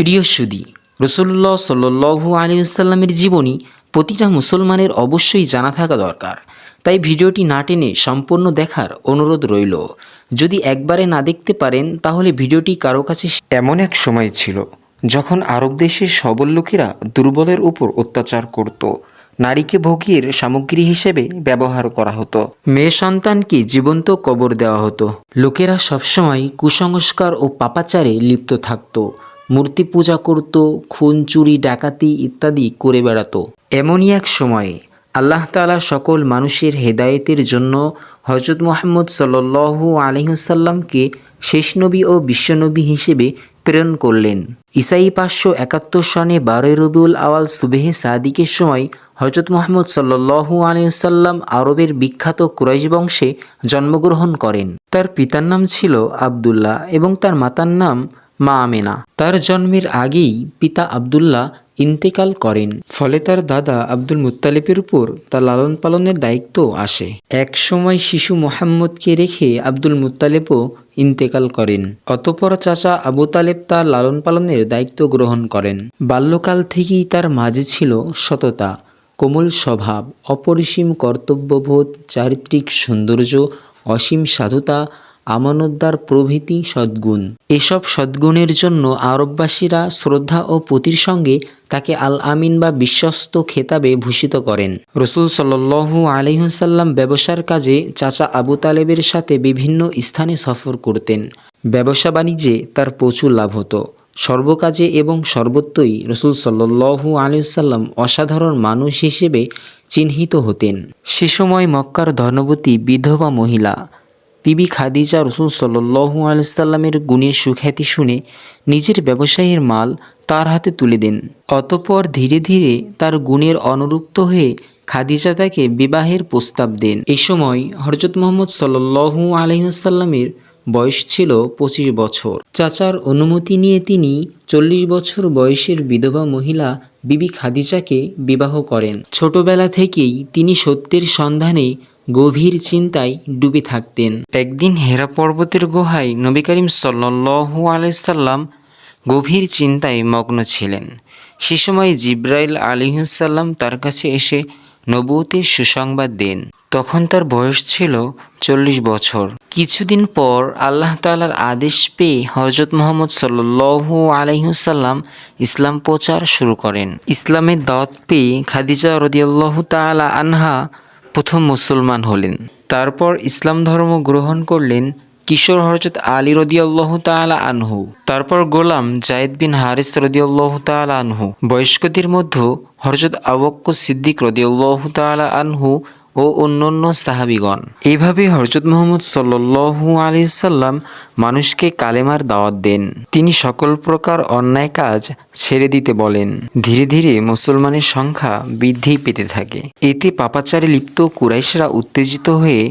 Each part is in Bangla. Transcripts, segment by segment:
প্রিয় সুদী রসুল্লাহ সাল্লু আলিয়াল্লামের জীবনী প্রতিটা মুসলমানের অবশ্যই জানা থাকা দরকার। তাই ভিডিওটি না টেনে সম্পূর্ণ দেখার অনুরোধ রইল। যদি একবারে না দেখতে পারেন তাহলে ভিডিওটি কারও কাছে এমন এক সময় ছিল যখন আরব দেশের সবল লোকেরা দুর্বলের উপর অত্যাচার করত। নারীকে ভোগের সামগ্রী হিসেবে ব্যবহার করা হতো। মেয়ে সন্তানকে জীবন্ত কবর দেওয়া হতো। লোকেরা সবসময় কুসংস্কার ও পাপাচারে লিপ্ত থাকতো। মূর্তি পূজা করত, খুন, চুরি, ডাকাতি ইত্যাদি করে বেড়াতো। এমনই এক সময়ে আল্লাহ তাআলা সকল মানুষের হেদায়েতের জন্য হজরত মোহাম্মদ সাল্লু আলহিসাল্লামকে শেষ নবী ও বিশ্বনবী হিসেবে প্রেরণ করলেন। ইসাই পাঁচশো একাত্তর সনে বারোই রবিউল আওয়াল সুবেহে সাদিকের সময় হজরত মোহাম্মদ সাল্লু আলহিসাল্লাম আরবের বিখ্যাত কুরাইশ বংশে জন্মগ্রহণ করেন। তার পিতার নাম ছিল আবদুল্লাহ এবং তার মাতার নাম মা আমেনা। তার জন্মের আগেই পিতা আবদুল্লাহ ইন্তেকাল করেন। ফলে তার দাদা আব্দুল মুত্তালিবের উপর তার লালন পালনের দায়িত্ব আসে। এক সময় শিশু মোহাম্মদকে রেখে আব্দুল মুত্তালেবও ইন্তেকাল করেন। অতপর চাচা আবু তালেব তার লালন পালনের দায়িত্ব গ্রহণ করেন। বাল্যকাল থেকেই তার মাঝে ছিল সততা, কোমল স্বভাব, অপরিসীম কর্তব্যবোধ, চারিত্রিক সৌন্দর্য, অসীম সাধুতা আমানতদার প্রভৃতি সদ্গুণ। এসব সদ্গুণের জন্য আরববাসীরা শ্রদ্ধা ও পুতির সঙ্গে তাকে আল আমিন বা বিশ্বস্ত খেতাবে ভূষিত করেন। রসুল সাল্লু আলহিহসাল্লাম ব্যবসার কাজে চাচা আবু তালেবের সাথে বিভিন্ন স্থানে সফর করতেন। ব্যবসা বাণিজ্যে তার প্রচুর লাভ হতো। সর্বকাজে এবং সর্বত্রই রসুল সাল্লু আলিয়াল্লাম অসাধারণ মানুষ হিসেবে চিহ্নিত হতেন। সে সময় মক্কার ধনবতী বিধবা মহিলা বিবি খাদিজা রসুল সাল্লু আলাইসাল্লামের গুণের সুখ্যাতি শুনে নিজের ব্যবসায়ীর মাল তার হাতে তুলে দেন। অতপর ধীরে ধীরে তার গুণের অনুরুক্ত হয়ে খাদিজা তাকে বিবাহের প্রস্তাব দেন। এই সময় হরজত মোহাম্মদ সাল্লু আলহিহাসাল্লামের বয়স ছিল পঁচিশ বছর। চাচার অনুমতি নিয়ে তিনি চল্লিশ বছর বয়সের বিধবা মহিলা বিবি খাদিজাকে বিবাহ করেন। ছোটবেলা থেকেই তিনি সত্যের সন্ধানে গভীর চিন্তায় ডুবে থাকতেন। একদিন হেরা পর্বতের গুহায় নবী করিম সাল্লু আলাইসাল্লাম গভীর চিন্তায় মগ্ন ছিলেন। সে সময় জিব্রাইল আলিহাসাল্লাম তার কাছে এসে নবুতের সুসংবাদ দেন। তখন তার বয়স ছিল চল্লিশ বছর। কিছুদিন পর আল্লাহ তালার আদেশ পেয়ে হজরত মোহাম্মদ সাল্লু আলহিহসাল্লাম ইসলাম প্রচার শুরু করেন। ইসলামের দাওয়াত পেয়ে খাদিজা রদিয়াল্লাহ তালা আনহা প্রথম মুসলমান হলেন। তারপর ইসলাম ধর্ম গ্রহণ করলেন কিশোর হরজত আলী রদিয়াল্লাহ তালা আনহু। তারপর গোলাম জায়েদ বিন হারিস রদিয়াল্লাহ তালা আনহু। বয়স্কদের মধ্যে হরজত আবক্ক সিদ্দিক রদিয়াল্লাহ তালা আনহু ও অন্যান্য সাহাবিগণ। এভাবে হরজত মোহাম্মদ সাল্লু আলি সাল্লাম মানুষকে কালেমার দাওয়াত দেন। তিনি সকল প্রকার অন্যায় কাজ ছেড়ে দিতে বলেন। ধীরে ধীরে মুসলমানের সংখ্যা বৃদ্ধি পেতে থাকে। এতে পাপাচারে লিপ্ত কুরাইশরা উত্তেজিত হয়ে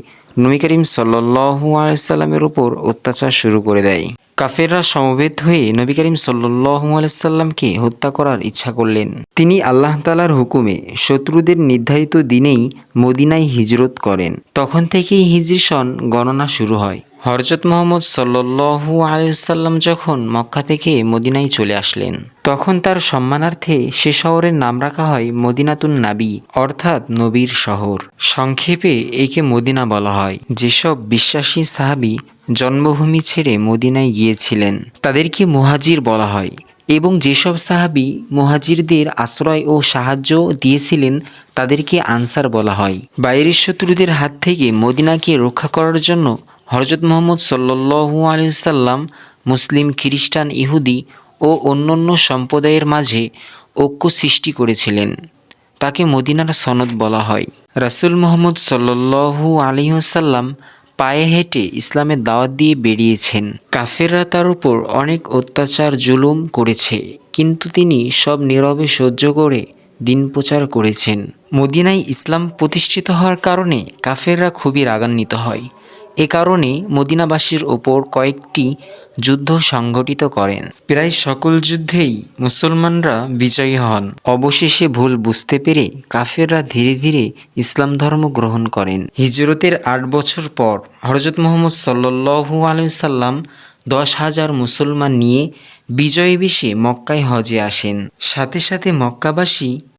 নবী করিম সাল্লু আলাইসাল্লামের উপর অত্যাচার শুরু করে দেয়। কাফেররা সমবেত হয়ে নবী করিম সাল্লু আলাইসাল্লামকে হত্যা করার ইচ্ছা করলেন। তিনি আল্লাহ তালার হুকুমে শত্রুদের নির্ধারিত দিনেই মদিনায় হিজরত করেন। তখন থেকেই হিজরি সন গণনা শুরু হয়। হরজত মোহাম্মদ সাল্লু আলাইসাল্লাম যখন মক্কা থেকে মদিনায় চলে আসলেন, তখন তার সম্মানার্থে সে শহরের নাম রাখা হয় মদিনাতুন নাবি, অর্থাৎ নবীর শহর। সংক্ষেপে একে মদিনা বলা হয়। যেসব বিশ্বাসী সাহাবি জন্মভূমি ছেড়ে মদিনায় গিয়েছিলেন। তাদেরকে মুহাজির বলা হয় এবং যেসব সাহাবি মুহাজিরদের আশ্রয় ও সাহায্য দিয়েছিলেন, তাদেরকে আনসার বলা হয়। বাইরের শত্রুদের হাত থেকে মদিনাকে রক্ষা করার জন্য হরজত মোহাম্মদ সাল্লু আলিয়াল্লাম মুসলিম, খ্রিস্টান, ইহুদি ও অন্যান্য সম্প্রদায়ের মাঝে ঐক্য সৃষ্টি করেছিলেন। তাকে মদিনার সনদ বলা হয়। রাসুল মোহাম্মদ সাল্লু আলিহাসাল্লাম পায়ে হেঁটে ইসলামের দাওয়াত দিয়ে বেরিয়েছেন। কাফেররা তার উপর অনেক অত্যাচার, জুলুম করেছে, কিন্তু তিনি সব নীরবে সহ্য করে দিন প্রচার করেছেন। মদিনায় ইসলাম প্রতিষ্ঠিত হওয়ার কারণে কাফেররা খুবই রাগান্বিত হয়। এ কারণে মদিনাবাসীর ওপর কয়েকটি যুদ্ধ সংঘটিত করেন। প্রায় সকল যুদ্ধেই মুসলমানরা বিজয়ী হন। অবশেষে ভুল বুঝতে পেরে কাফেররা ধীরে ধীরে ইসলাম ধর্ম গ্রহণ করেন। হিজরতের আট বছর পর হরজত মোহাম্মদ সাল্লু আলসাল্লাম দশ হাজার মুসলমান নিয়ে বিজয় বেশে মক্কায় হজে আসেন। সাথে সাথে মক্কাবাসী